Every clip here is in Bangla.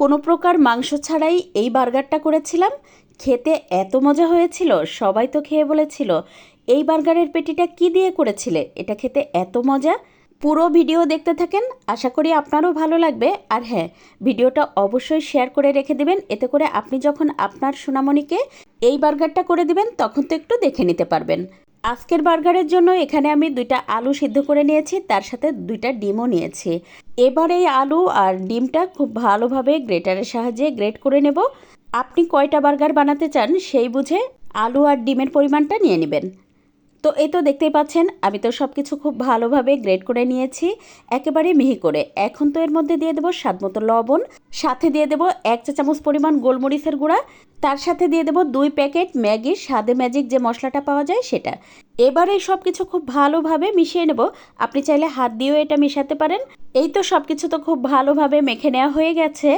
কোনো প্রকার মাংস ছাড়াই এই বার্গারটা করেছিলাম। খেতে এত মজা হয়েছিল, সবাই তো খেয়ে বলেছিল, এই বার্গারের পেটিটা কি দিয়ে করেছিলে? এটা খেতে এত মজা। পুরো ভিডিও দেখতে থাকেন, আশা করি আপনারও ভালো লাগবে। আর হ্যাঁ ভিডিওটা অবশ্যই শেয়ার করে রেখে দেবেন, এতে করে আপনি যখন আপনার সোনামণিকে এই বার্গারটা করে দিবেন, তখন তো একটু দেখে নিতে পারবেন। আজকের বার্গারের জন্য এখানে আমি দুইটা আলু সিদ্ধ করে নিয়েছি, তার সাথে দুইটা ডিমও নিয়েছি। এবার এই আলু আর ডিমটা খুব ভালোভাবে গ্রেটারের সাহায্যে গ্রেট করে নেব। আপনি কয়টা বার্গার বানাতে চান সেই বুঝে আলু আর ডিমের পরিমাণটা নিয়ে নেবেন। তো এই তো দেখতেই পাচ্ছেন, আমি তো সব কিছু খুব ভালোভাবে গ্রেড করে নিয়েছি। একেবারে মিহি করে। এখন তো এর মধ্যে দিয়ে দেবো স্বাদ মতো লবণ, সাথে দিয়ে দেবো এক চা চামচ পরিমাণ গোলমরিচের গুঁড়া, তার সাথে দিয়ে দেবো দুই প্যাকেট ম্যাগির স্বাদে ম্যাজিক যে মশলাটা পাওয়া যায় সেটা। এবারে সব কিছু খুব ভালোভাবে মিশিয়ে নেব। আপনি চাইলে হাত দিয়েও এটা মেশাতে পারেন। এই তো সব কিছু তো খুব ভালোভাবে মেখে নেওয়া হয়ে গেছে।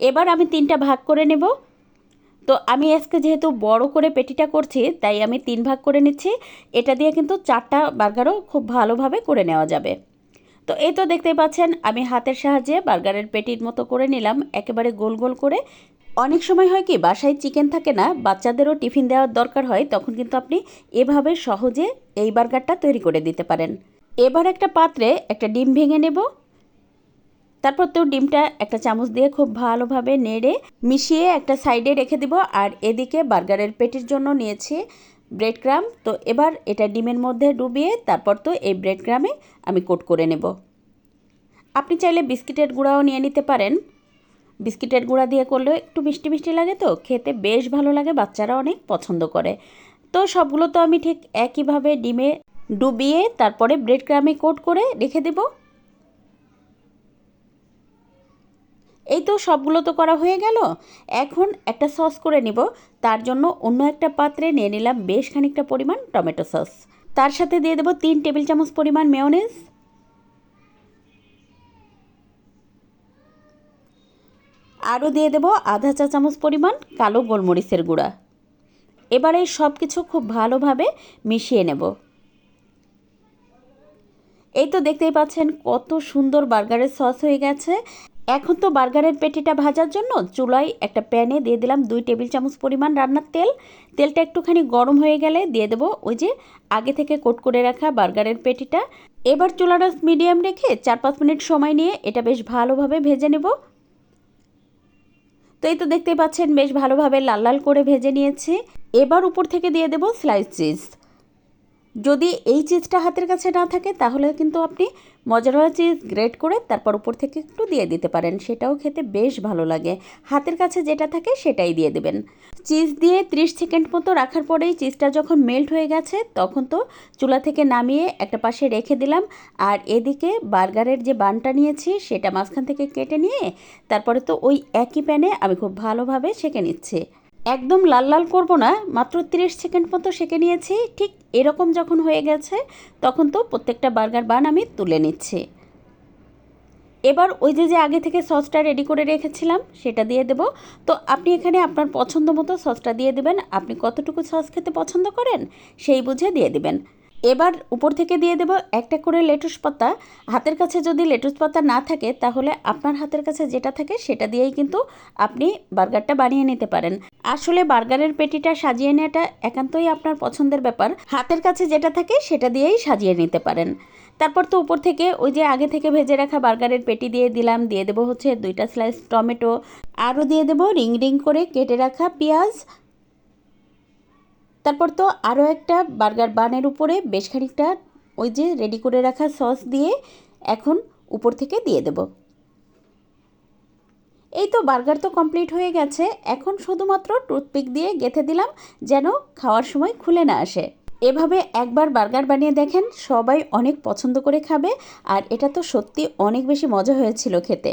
এবার আমি তিনটা ভাগ করে নেব। তো আমি আজকে যেহেতু বড় করে পেটিটা করছি, তাই আমি তিন ভাগ করে নিচ্ছি। এটা দিয়ে কিন্তু চারটা বার্গারও খুব ভালোভাবে করে নেওয়া যাবে। তো এই তো দেখতেই পাচ্ছেন, আমি হাতের সাহায্যে বার্গারের পেটির মতো করে নিলাম, একেবারে গোল গোল করে। অনেক সময় হয় কি, বাসায় চিকেন থাকে না, বাচ্চাদেরও টিফিন দেওয়ার দরকার হয়, তখন কিন্তু আপনি এভাবে সহজে এই বার্গারটা তৈরি করে দিতে পারেন। এবার একটা পাত্রে একটা ডিম ভেঙে নেব তারপর তো ডিমটা একটা চামচ দিয়ে খুব ভালোভাবে নেড়ে মিশিয়ে একটা সাইডে রেখে দিব। আর এদিকে বার্গারের পেটির জন্য নিয়েছি ব্রেড ক্রাম। তো এবার এটা ডিমের মধ্যে ডুবিয়ে তারপর তো এই ব্রেড ক্রামে আমি কোট করে নেব। আপনি চাইলে বিস্কিটের গুঁড়াও নিয়ে নিতে পারেন। বিস্কিটের গুঁড়া দিয়ে করলেও একটু মিষ্টি মিষ্টি লাগে তো, খেতে বেশ ভালো লাগে, বাচ্চারা অনেক পছন্দ করে। তো সবগুলো তো আমি ঠিক একইভাবে ডিমে ডুবিয়ে তারপরে ব্রেড ক্রামে কোট করে রেখে দেবো। এই তো সবগুলো তো করা হয়ে গেল। এখন একটা সস করে নিব। তার জন্য অন্য একটা পাত্রে নিয়ে নিলাম বেশ খানিকটা পরিমাণ টমেটো সস। তার সাথে দিয়ে দেবো তিন টেবিল চামচ পরিমাণ মেয়নেজ আরও দিয়ে দেব আধা চা চামচ পরিমাণ কালো গোলমরিচের গুঁড়া। এবারে সব কিছু খুব ভালোভাবে মিশিয়ে নেব। এই তো দেখতেই পাচ্ছেন কত সুন্দর বার্গারের সস হয়ে গেছে। এখন তো বার্গারের পেটিটা ভাজার জন্য চুলায় একটা প্যানে দিয়ে দিলাম দুই টেবিল চামচ পরিমাণ রান্নার তেল। তেলটা একটুখানি গরম হয়ে গেলে দিয়ে দেবো ওই যে আগে থেকে কোট করে রাখা বার্গারের পেটিটা। এবার চুলাটা মিডিয়াম রেখে চার পাঁচ মিনিট সময় নিয়ে এটা বেশ ভালোভাবে ভেজে নেব। তো এই তো দেখতে পাচ্ছেন বেশ ভালোভাবে লাল লাল করে ভেজে নিয়েছি। এবার উপর থেকে দিয়ে দেবো স্লাইস চিজ। যদি এই চিজটা হাতের কাছে না থাকে, তাহলে কিন্তু আপনি মজারওয়ালা চিজ গ্রেট করে তারপর উপর থেকে একটু দিয়ে দিতে পারেন। সেটাও খেতে বেশ ভালো লাগে। হাতের কাছে যেটা থাকে, সেটাই দিয়ে দেবেন। চিজ দিয়ে 30 সেকেন্ড মতো রাখার পরেই চিজটা যখন মেল্ট হয়ে গেছে, তখন তো চুলা থেকে নামিয়ে একটা পাশে রেখে দিলাম। আর এদিকে বার্গারের যে বানটা নিয়েছি, সেটা মাঝখান থেকে কেটে নিয়ে, তারপরে তো ওই একই প্যানে আমি খুব ভালোভাবে সেঁকে নিচ্ছি। একদম লাল লাল করব না, মাত্র 30 সেকেন্ড মতো সেঁকে নিয়েছি, ঠিক এরকম যখন হয়ে গেছে, তখন তো প্রত্যেকটা বার্গার বান আমি তুলে নিচ্ছি। এবার ওই যে যে আগে থেকে সসটা রেডি করে রেখেছিলাম, সেটা দিয়ে দেব। তো আপনি এখানে আপনার পছন্দ মতো সসটা দিয়ে দেবেন, আপনি কতটুকু সস খেতে পছন্দ করেন, সেই বুঝে দিয়ে দেবেন। এবার উপর থেকে দিয়ে দেব একটা করে লেটুস পাতা। হাতের কাছে যদি লেটুস পাতা না থাকে, তাহলে আপনার হাতের কাছে যেটা থাকে সেটা দিয়েই কিন্তু আপনি বার্গারটা বানিয়ে নিতে পারেন। আসলে বার্গারের পেটিটা সাজিয়ে নেওয়াটা একান্তই আপনার পছন্দের ব্যাপার। হাতের কাছে যেটা থাকে সেটা দিয়েই সাজিয়ে নিতে পারেন। তারপর তো উপর থেকে ওই যে আগে থেকে ভেজে রাখা বার্গারের পেটি দিয়ে দিলাম। দিয়ে দেবো হচ্ছে দুইটা স্লাইস টমেটো। আরও দিয়ে দেবো রিং রিং করে কেটে রাখা পেঁয়াজ। তারপর তো আরও একটা বার্গার বানের উপরে বেশ খানিকটা ওই যে রেডি করে রাখা সস দিয়ে এখন উপর থেকে দিয়ে দেব। এই তো বার্গার তো কমপ্লিট হয়ে গেছে। এখন শুধুমাত্র টুথপিক দিয়ে গেঁথে দিলাম যেন খাওয়ার সময় খুলে না আসে। এভাবে একবার বার্গার বানিয়ে দেখেন সবাই অনেক পছন্দ করে খাবে আর এটা তো সত্যি অনেক বেশি মজা হয়েছিল খেতে।